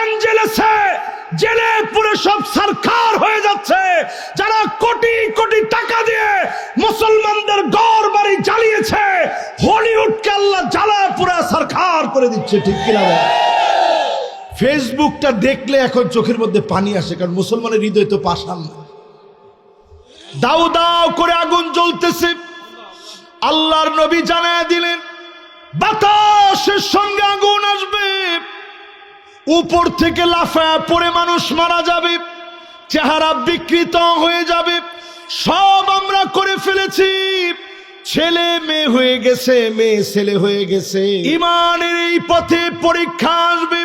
অ্যাঞ্জেলেসে জেলে পুরে সব সরকার হয়ে যাচ্ছে। যারা কোটি কোটি টাকা দিয়ে মুসলমানদের গড় বাড়ি জ্বালিয়েছে, হলিউডকে আল্লাহ জ্বালা পুরা সরকার করে দিচ্ছে, ঠিক কিনা ফেসবুকটা দেখলে এখন চোখের মধ্যে পানি আসে, কারণ মুসলমানের হৃদয় তো পাশান দাউ দাউ করে আগুন জ্বলতেছে। আল্লাহর নবী জানায় দিলেন, বাতাসের সঙ্গে আগুন আসবে। উপর থেকে লাফায় পড়ে মানুষ মারা যাবে, চেহারা বিকৃত হয়ে যাবে। সব আমরা করে ফেলেছি। ছেলে মেয়ে হয়ে গেছে, মেয়ে ছেলে হয়ে গেছে। ইমানের এই পথে পরীক্ষা আসবে।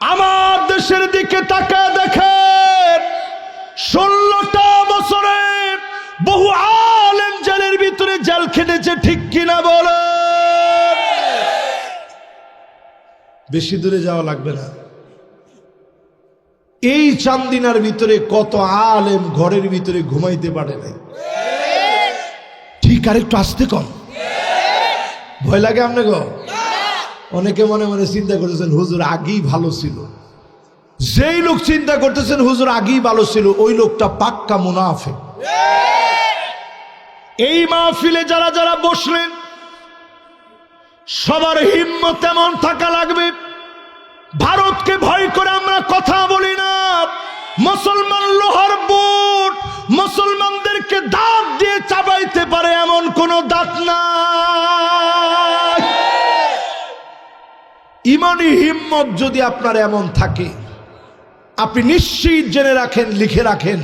আমার দেশের দিকে তাকায় দেখেন, ষোলোটা বছরে বহু আলেম জেলের ভিতরে জেল খেটেছে, ঠিক কিনা বলো বেশি দূরে যাওয়া লাগবে না। এই চান্দিনার ভিতরে কত আলেম ঘরের ভিতরে ঘুমাইতে পারে নাই। ঠিক আর একটু আসতে কম ভয় লাগে আপনাকে অনেকে মনে মনে চিন্তা করতেছেন, হুজুর আগেই ভালো ছিল। যেই লোক চিন্তা করতেছেন, হুজুর আগেই ভালো ছিল, ওই লোকটা পাক্কা মুনাফে এই মাহফিলে যারা যারা বসলেন সবার হিম্মত এমন থাকা লাগবে। ভারতকে ভয় করে আমরা কথা বলি না। মুসলমান লোহার বুট, মুসলমানদেরকে দাঁত দিয়ে চাবাইতে পারে এমন কোন দাঁত না ইমানি হিম্মত যদি আপনার এমন থাকে, আপনি নিশ্চিত জেনে রাখেন, লিখে রাখেন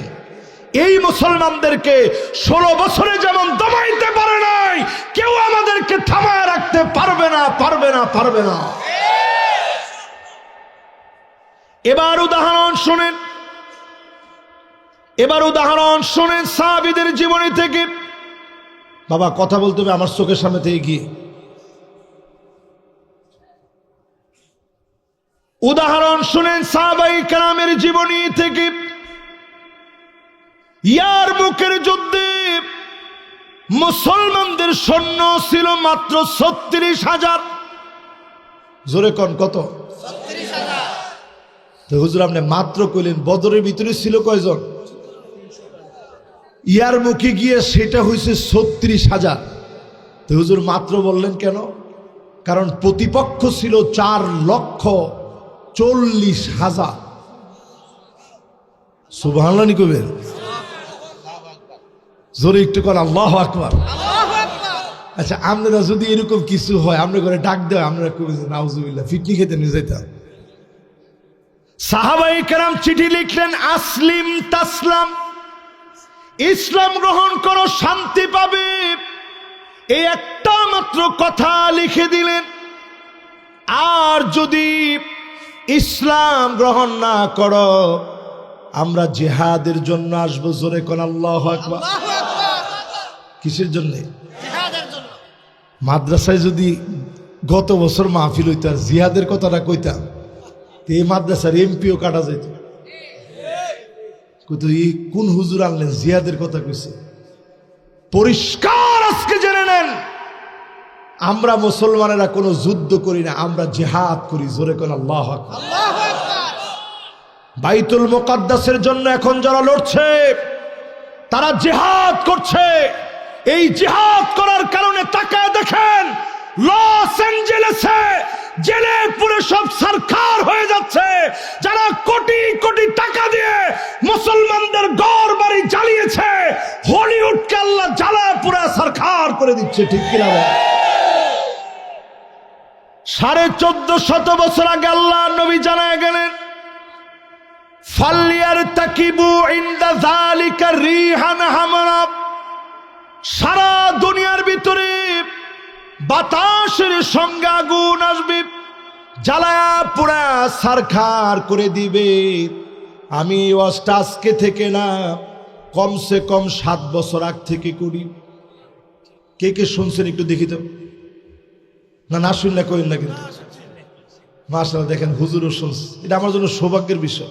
এই মুসলমানদেরকে ষোলো বছরে যেমন দমাইতে পারে নাই, কেউ আমাদেরকে থামায় রাখতে পারবে না পারবে না পারবে না। এবার উদাহরণ শোনেন। এবার উদাহরণ শোনেন সাহাবিদের জীবনী থেকে। বাবা, কথা বলতে হবে আমার চোখের সামনে থেকে গিয়ে। উদাহরণ শুনেন সাহাবাই কালামের জীবনী থেকে। ইয়ার বুকের যুদ্ধে মুসলমানদের সৈন্য ছিল মাত্র ছত্রিশ হাজার। জোরে কন, কত? হুজুর আপনি মাত্র কইলেন, বদরের ভিতরে ছিল কয়জন? ইয়ার মুখে গিয়ে সেটা হয়েছে ছত্রিশ হাজার। তো হুজুর মাত্র বললেন কেন? কারণ প্রতিপক্ষ ছিল চার লক্ষ চল্লিশ হাজার। সুবহানাল্লাহ কবেন জোরে একটু কর আল্লাহ আকবার। আচ্ছা আপনারা যদি এরকম কিছু হয় আমরা করে ডাক দেওয়া আমরা কবি নাউজুবিল্লাহ ফিটনি খেতে নিয়ে যেতাম সাহাবাই কেরাম চিঠি লিখলেন আসলিম তাসলাম ইসলাম গ্রহণ করো শান্তি পাবে। এই একটা মাত্র কথা লিখে দিলেন আর যদি ইসলাম গ্রহণ না করো আমরা জেহাদের জন্য আসব জোরে কোন আল্লাহ আকবার। কিসের জন্য? মাদ্রাসায় যদি গত বছর মাহফিল হইতো আর জিহাদের কথাটা কইতাম তো এই মাদ্রাসার এমপিও কাটা যেত কইতো এই কোন হুজুর আনলেন? জিহাদের কথা কইছে। পরিষ্কার আজকে জেনে নেন আমরা মুসলমানেরা কোনো যুদ্ধ করি না আমরা জেহাদ করি। জোরে কোন আল্লাহ বাইতুল মোকাদ্দাসের জন্য এখন যারা লড়ছে তারা জেহাদ করছে। এই জেহাদ করার কারণে তাকায় দেখেন, লস অ্যাঞ্জেলেসে জেলে পুরে সব সরকার হয়ে যাচ্ছে। যারা কোটি কোটি টাকা দিয়ে মুসলমানদের গড় বাড়ি জ্বালিয়েছে, হলিউডকে আল্লাহ জ্বালা পুরা সরকার করে দিচ্ছে, ঠিক কিনা সাড়ে চোদ্দ শত বছর আগে আল্লাহ নবী জানায় গেলেন ফাল্লিয়ার তাকিবু ইন্দা জালিকা রিহান হামরা। সারা দুনিয়ার ভিতরে বাতাসের সঙ্গে আগুন আসবে, জ্বালায়া পোড়া সারখার করে দিবে। আমি ওয়াজটা আজকে থেকে না, কমসে কম সাত বছর আগ থেকে করি। কে কে শুনছেন একটু দেখি তো? না না শুনলে করেন না কিন্তু। মাসাল দেখেন হুজুরও শুনছে। এটা আমার জন্য সৌভাগ্যের বিষয়।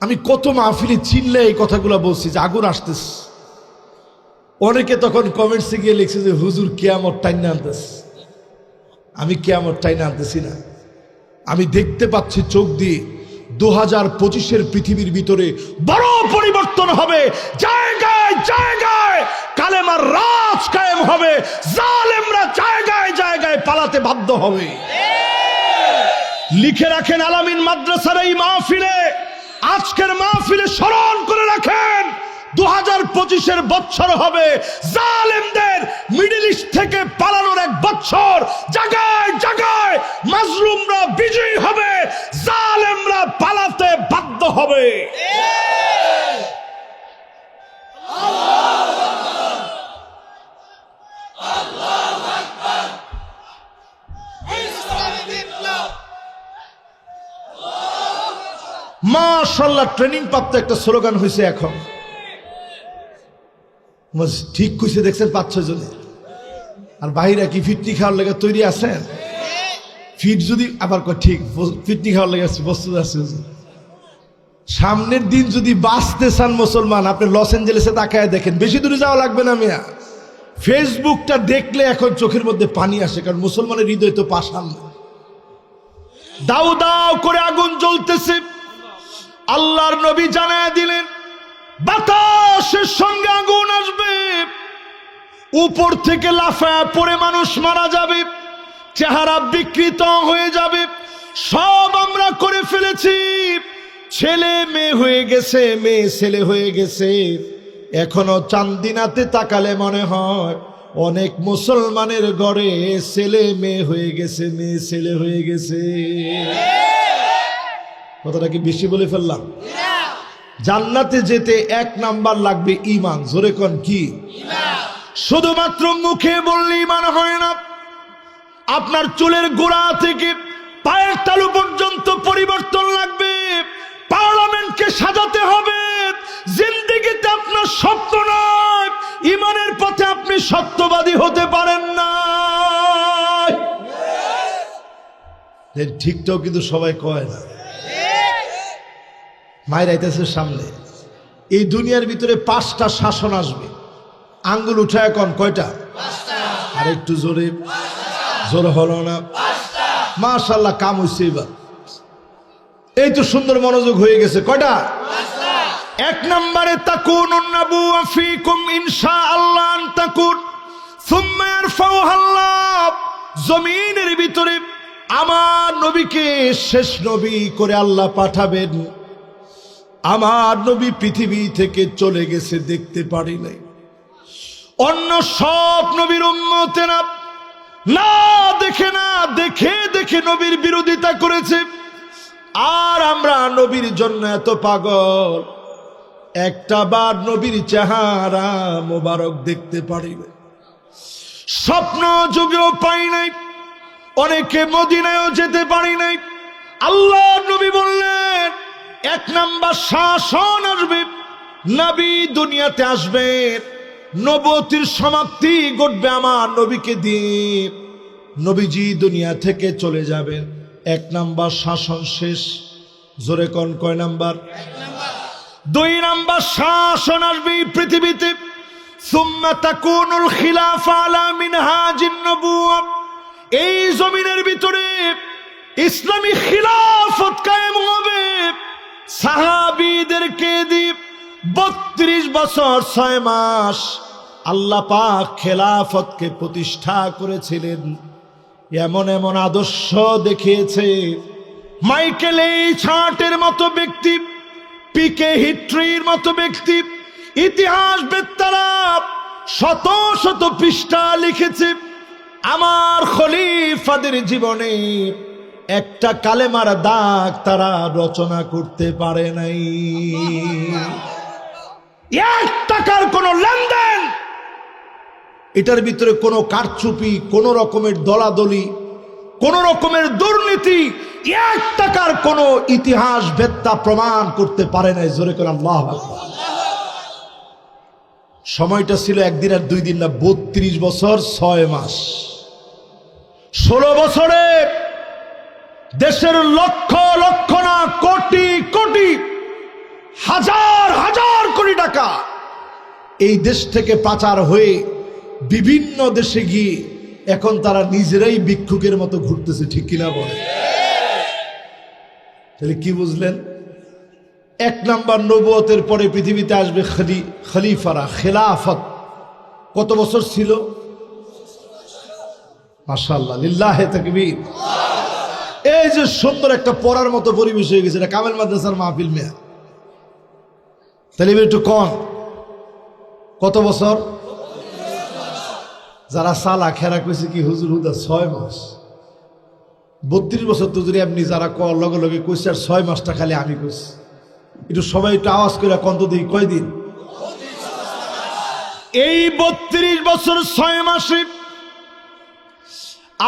আমি কত মাহফিলে চিনলে এই কথাগুলো বলছি যে আগুন আসতেছে। অনেকে তখন কমেন্টসে গিয়ে লিখছে যে, হুজুর, কেয়ামত টাইনা আনতেছে। আমি কেয়ামত টাইনা আনতেছি না। আমি দেখতে পাচ্ছি চোখ দিয়ে দু হাজার পঁচিশের পৃথিবীর ভিতরে বড় পরিবর্তন হবে। জায়গায় জায়গায় কালেমার রাজ কায়েম হবে। জালেমরা জায়গায় জায়গায় পালাতে বাধ্য হবে। লিখে রাখেন আলামিন মাদ্রাসার এই মাহফিলে। আজকের মাহফিলে স্মরণ করে দু পঁচিশের বছর হবে জালেমদের মিডিল ইস্ট থেকে পালানোর এক বছর জায়গায় জায়গায় মাজলুমরা বিজয়ী হবে, জালেমরা পালাতে বাধ্য হবে। মাশাল্লাহ ট্রেনিং প্রাপ্ত একটা স্লোগান হয়েছে এখন। ঠিক কইছে দেখছেন পাঁচ, ছয় জনে আর বাইরে কি ফিটনি খাওয়ার লেগে তৈরি আছেন? ফিট যদি আবার ঠিক ফিটনি খাওয়ার লেগে আছে বস্তু আছে সামনের দিন যদি বাঁচতে চান মুসলমান, আপনি লস এঞ্জেলেসে তাকায় দেখেন। বেশি দূরে যাওয়া লাগবে না মিয়া। ফেসবুকটা দেখলে এখন চোখের মধ্যে পানি আসে, কারণ মুসলমানের হৃদয় তো পাশান দাউ দাউ করে আগুন জ্বলতেছে। আল্লাহর নবী জানায় দিলেন বাতাসের সঙ্গে আগুন আসবে। উপর থেকে লাফায় পড়ে মানুষ মারা যাবে। চেহারা বিকৃত হয়ে যাবে। সব আমরা করে ফেলেছি। ছেলে মেয়ে হয়ে গেছে, মেয়ে ছেলে হয়ে গেছে। এখনও চান্দিনাতে তাকালে মনে হয় অনেক মুসলমানের গড়ে ছেলে মেয়ে হয়ে গেছে, মেয়ে ছেলে হয়ে গেছে। কথাটা কি বেশি বলে ফেললাম? জান্নাতে যেতে এক নাম্বার লাগবে ইমান জোরে কোন কি? শুধুমাত্র মুখে বললে ইমান হয় না। আপনার চুলের গোড়া থেকে পায়ের তালু পর্যন্ত পরিবর্তন লাগবে। পার্লামেন্টকে সাজাতে হবে। জিন্দিগিতে আপনার স্বপ্ন নয়। ইমানের পথে আপনি সত্যবাদী হতে পারেন না। ঠিকটাও কিন্তু সবাই কয় না। মায়ের আইতেছে সামনে। এই দুনিয়ার ভিতরে পাঁচটা শাসন আসবে। আঙ্গুল উঠায় কন? কয়টা? আর একটু জোরে। জোর হলো না। মাশাল্লাহ কাম হইছে এবার এই তো সুন্দর মনোযোগ হয়ে গেছে। কয়টা? এক নম্বরে তাকুন নাবু ফিকুম ইনশা আল্লাহ তাকুন। সুম্মা ইয়ারফাউহা জমিনের ভিতরে আমার নবীকে শেষ নবী করে আল্লাহ পাঠাবেন। আমার নবী পৃথিবী থেকে চলে গেছে দেখতে পারি নাই। অন্য সব নবীর উম্মতেরা না দেখে না, দেখে দেখে নবীর বিরোধিতা করেছে। আর আমরা নবীর জন্য এত পাগল, একটা বার নবীর চেহারা মোবারক দেখতে পারি না স্বপ্ন যুগেও পাই নাই, অনেকে মদিনায়ও যেতে পারি নাই। আল্লাহ নবী বললেন এক নাম্বার শাসন আসবে। নবী দুনিয়াতে আসবে। নবতির সমাপ্তি ঘটবে আমার নবীকে দিয়ে। নবীজি দুনিয়া থেকে চলে যাবেন। এক নাম্বার শাসন শেষ। জোরে কন, কয় নাম্বার? দুই নাম্বার শাসন আসবে পৃথিবীতে। এই জমিনের ভিতরে ইসলামী খিলাফত কায়েম হবে। সাহাবীদেরকে দ্বীপ বত্রিশ বছর ছয় মাস। আল্লাহ পাক খেলাফতকে প্রতিষ্ঠা করেছিলেন। এমন এমন আদর্শ দেখিয়েছে। মাইকেল এই ছাটের মতো ব্যক্তি, পিকে হিট্রির মতো ব্যক্তি, ইতিহাস বেত্তারা শত শত পৃষ্ঠা লিখেছে। আমার খলিফাদের জীবনে একটা কালেমার দাগ তারা রচনা করতে পারে নাই। এক টাকার কোনো লেনদেন, এটার ভিতরে কোনো কারচুপি, কোনো রকমের দলাদলি, কোন রকমের দুর্নীতি, এক টাকার কোনো ইতিহাস বেত্তা প্রমাণ করতে পারে নাই। জোরে করে আল্লাহ সময়টা ছিল একদিন আর দুই দিন না, বত্রিশ বছর, ছয় মাস। ষোলো বছরে দেশের লক্ষ লক্ষ না, কোটি কোটি, হাজার হাজার কোটি টাকা এই দেশ থেকে পাচার হয়ে বিভিন্ন দেশে গিয়ে এখন তারা নিজেরাই ভিক্ষুকের মতো ঘুরতেছে, ঠিক কিনা বলে তাহলে কি বুঝলেন? এক নাম্বার নবুয়তের পরে পৃথিবীতে আসবে খালি, খলিফারা, খেলাফত। কত বছর ছিল? মাশাল্লাহ লিল্লাহে তাকবীর। এই যে সুন্দর একটা পড়ার মতো পরিবেশ হয়ে গেছে, এটা কামেল মাদ্রাসার মাহফিল মেয়া তাহলে একটু কন, কত বছর? যারা সালা খেরা কইছে কি, হুজুর হুদা ছয় মাস। বত্রিশ বছর তো যদি আপনি যারা ক লগে লগে কইছে আর ছয় মাসটা খালি আমি কইছি। একটু সবাই একটু আওয়াজ করে কন্ত দিই কয়দিন? এই বত্রিশ বছর ছয় মাসে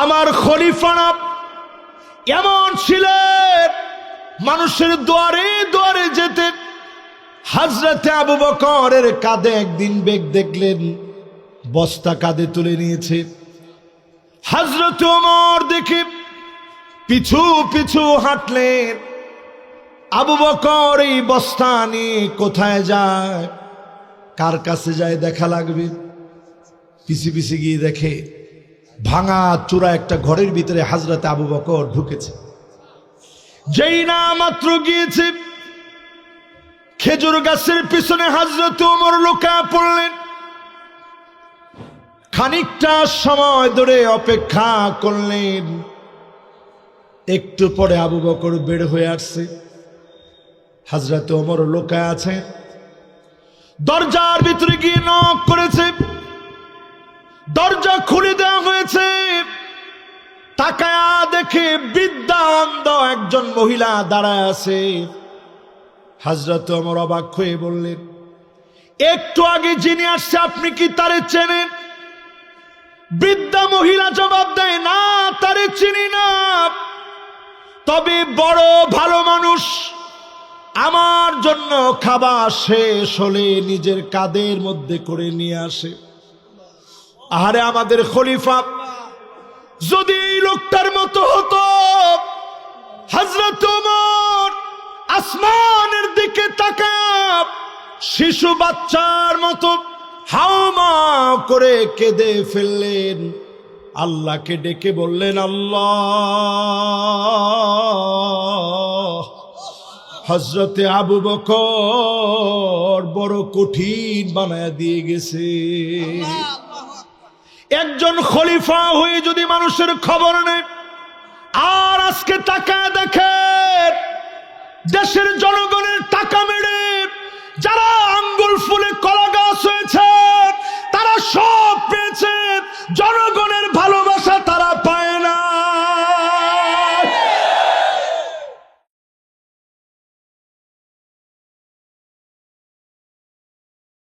আমার খলিফানা এমন ছিলেন মানুষের দুয়ারে দুয়ারে যেতে। হাজরাতে আবু বকরের কাঁধে একদিন বেগ দেখলেন, বস্তা কাঁধে তুলে নিয়েছে। হাজরত ওমর দেখে পিছু পিছু হাঁটলেন। আবু বকর এই বস্তা নিয়ে কোথায় যায়, কার কাছে যায় দেখা লাগবে? পিছি পিছি গিয়ে দেখে ভাঙা চূড়া একটা ঘরের ভিতরে হাজরাতে আবু বকর ঢুকেছে। যেই না মাত্র গিয়েছে, খেজুর গাছের পিছনে হাজরত ওমর লুকা পড়লেন। খানিকটা সময় ধরে অপেক্ষা করলেন। একটু পরে আবু বকর বের হয়ে আসছে। হাজরত ওমর লোকায় আছে দরজার ভিতরে গিয়ে নক করেছে। দরজা খুলে দেওয়া হয়েছে। তাকায়া দেখে বিদ্যা অন্ধ একজন মহিলা দাঁড়ায় আছে। হাজরত ওমর অবাক হয়ে বললেন, একটু আগে যিনি আসছে, আপনি কি তারে চেনেন? বৃদ্ধা মহিলা জবাব দেয়, না, তারে চিনি না। তবে বড় ভালো মানুষ। আমার জন্য খাবার শেষ হলে নিজের কাদের মধ্যে করে নিয়ে আসে। আহারে আমাদের খলিফা, যদি এই লোকটার মতো হতো হজরত আসমানের দিকে তাকায়, শিশু বাচ্চার মতো হাওমা করে কেঁদে ফেললেন। আল্লাহকে ডেকে বললেন, আল্লাহ হজরতে আবু বকর বড় কঠিন বানায় দিয়ে গেছে। একজন খলিফা হয়ে যদি মানুষের খবর নেয়, আর আজকে তাকায় দেখে, দেশের জনগণের টাকা মেরে, যারা আঙ্গুল ফুলে কলা গাছ হয়েছে, তারা সব পেয়েছে, জনগণের